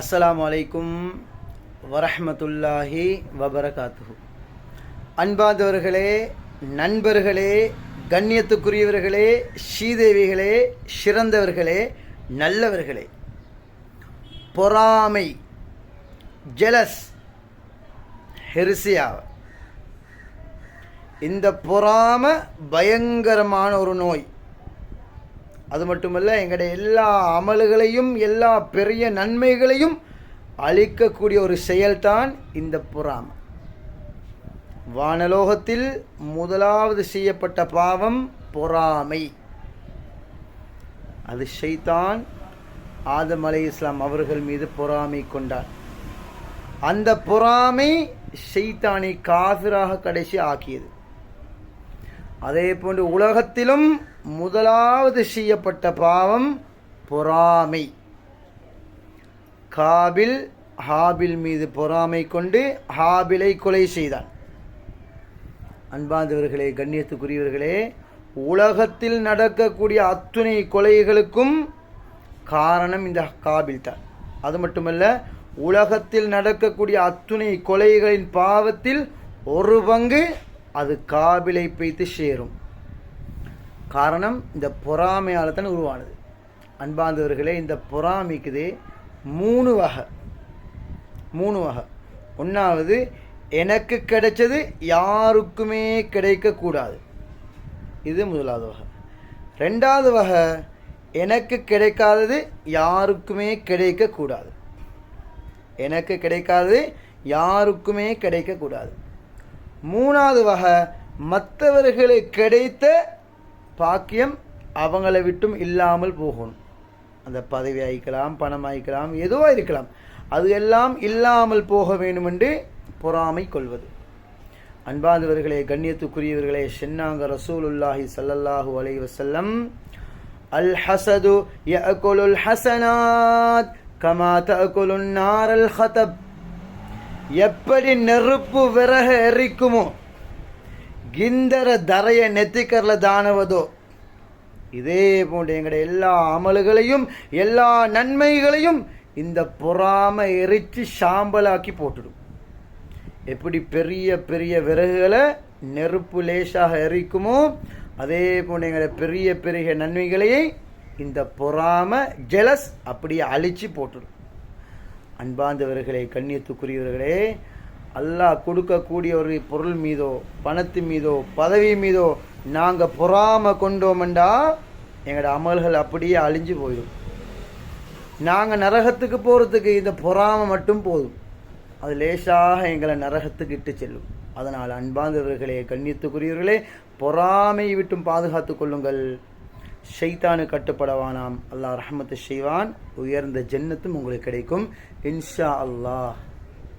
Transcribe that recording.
அஸ்லாம் வலைக்கும் வரஹமத்துல்லாஹி வபரகாத்து அன்பாதவர்களே நண்பர்களே கண்ணியத்துக்குரியவர்களே ஸ்ரீதேவிகளே சிறந்தவர்களே நல்லவர்களே. பொறாமை ஜெலஸ் ஹெரிசியா இந்த பொறாம பயங்கரமான ஒரு நோய். அது மட்டுமல்ல எங்களுடைய எல்லா அமல்களையும் எல்லா பெரிய நன்மைகளையும் அளிக்கக்கூடிய ஒரு செயல்தான் இந்த புறாமை. வானலோகத்தில் முதலாவது செய்யப்பட்ட பாவம் பொறாமை. அது ஷைத்தான் ஆதம் அலை இஸ்லாம் அவர்கள் மீது பொறாமை கொண்டார். அந்த பொறாமை ஷைத்தானை காசிராக கடைசி ஆக்கியது. அதே போன்று உலகத்திலும் முதலாவது செய்யப்பட்ட பாவம் பொறாமை. காபில் ஹாபில் மீது பொறாமை கொண்டு ஹாபிலை கொலை செய்தான். அன்பாந்தவர்களே கண்ணியத்துக்குரியவர்களே உலகத்தில் நடக்கக்கூடிய அத்துணை கொலைகளுக்கும் காரணம் இந்த காபில் தான். அது மட்டுமல்ல உலகத்தில் நடக்கக்கூடிய அத்துணை கொலைகளின் பாவத்தில் ஒரு பங்கு அது காபிலை பெய்த்து சேரும். காரணம் இந்த பொறாமையால் தான் உருவானது. அன்பாந்தவர்களே இந்த பொறாமைக்குது மூணு வகை. மூணு வகை. ஒன்றாவது எனக்கு கிடைச்சது யாருக்குமே கிடைக்கக்கூடாது. இது முதலாவது வகை. ரெண்டாவது வகை எனக்கு கிடைக்காதது யாருக்குமே கிடைக்கக்கூடாது. எனக்கு கிடைக்காதது யாருக்குமே கிடைக்கக்கூடாது. மூணாவது வகை மற்றவர்களுக்கு கிடைத்த பாக்கியம் அவங்கள விட்டும் இல்லாமல் போகணும் அந்த பதவி ஆயிக்கலாம் பணம் ஆயிக்கலாம் எதுவோ இருக்கலாம். அது எல்லாம் இல்லாமல் போக வேண்டும் என்று பொறாமை கொள்வது. அன்பாந்தவர்களே கண்ணியத்துக்குரியவர்களே சென்னாங்க ரசூலுல்லாஹி சல்லல்லாஹு அலை வசல்லம் அல் ஹசது யஅகுலுல் ஹசனாத் கமா தகுலுன் நாரல் ஹதப் எப்படி நெருப்பு விறக எரிக்குமோ கிந்தர தரைய நெத்திக்கரில் தானவதோ இதே போன்ற எங்களுடைய எல்லா அமல்களையும் எல்லா நன்மைகளையும் இந்த பொறாம எரித்து சாம்பலாக்கி போட்டுடும். எப்படி பெரிய பெரிய விறகுகளை நெருப்பு லேசாக எரிக்குமோ அதே போன்ற எங்களுடைய பெரிய பெரிய நன்மைகளையே இந்த பொறாம ஜெலஸ் அப்படியே அழிச்சு போட்டுடும். அன்பாந்தவர்களே கண்ணியத்துக்குரியவர்களே அல்லாஹ் கொடுக்கக்கூடிய ஒரு பொருள் மீதோ பணத்து மீதோ பதவி மீதோ நாங்கள் பொறாம கொண்டோமெண்டா எங்களோட அமல்கள் அப்படியே அழிஞ்சு போயிடும். நாங்கள் நரகத்துக்கு போகிறதுக்கு இந்த பொறாமை மட்டும் போதும். அது லேசாக எங்களை நரகத்துக்கு இட்டு செல்லும். அதனால் அன்பாந்தவர்களே கண்ணியத்துக்குரியவர்களே பொறாமை விட்டும் பாதுகாத்து கொள்ளுங்கள். ஷைத்தானு கட்டுப்படவானாம் அல்லாஹ் ரஹமத்து செய்வான். உயர்ந்த ஜன்னத்தும் உங்களுக்கு கிடைக்கும். இன்ஷா அல்லாஹ்.